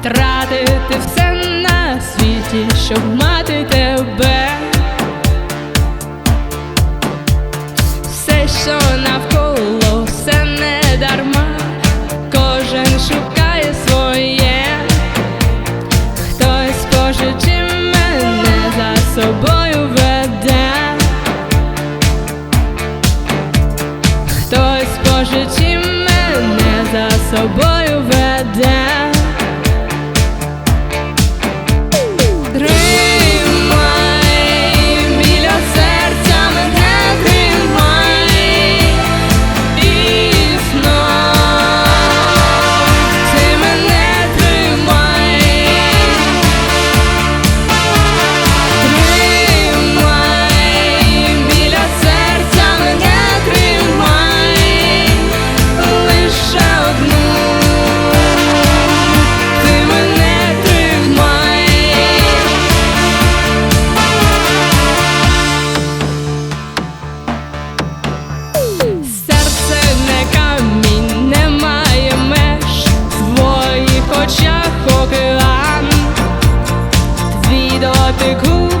втратити все на світі, щоб мати тебе, все, що навколо, все не дарма, кожен шукає своє, хтось пожичив мене за собою веде, хтось пожичив мене за собою веде. হৃদয়তে খুব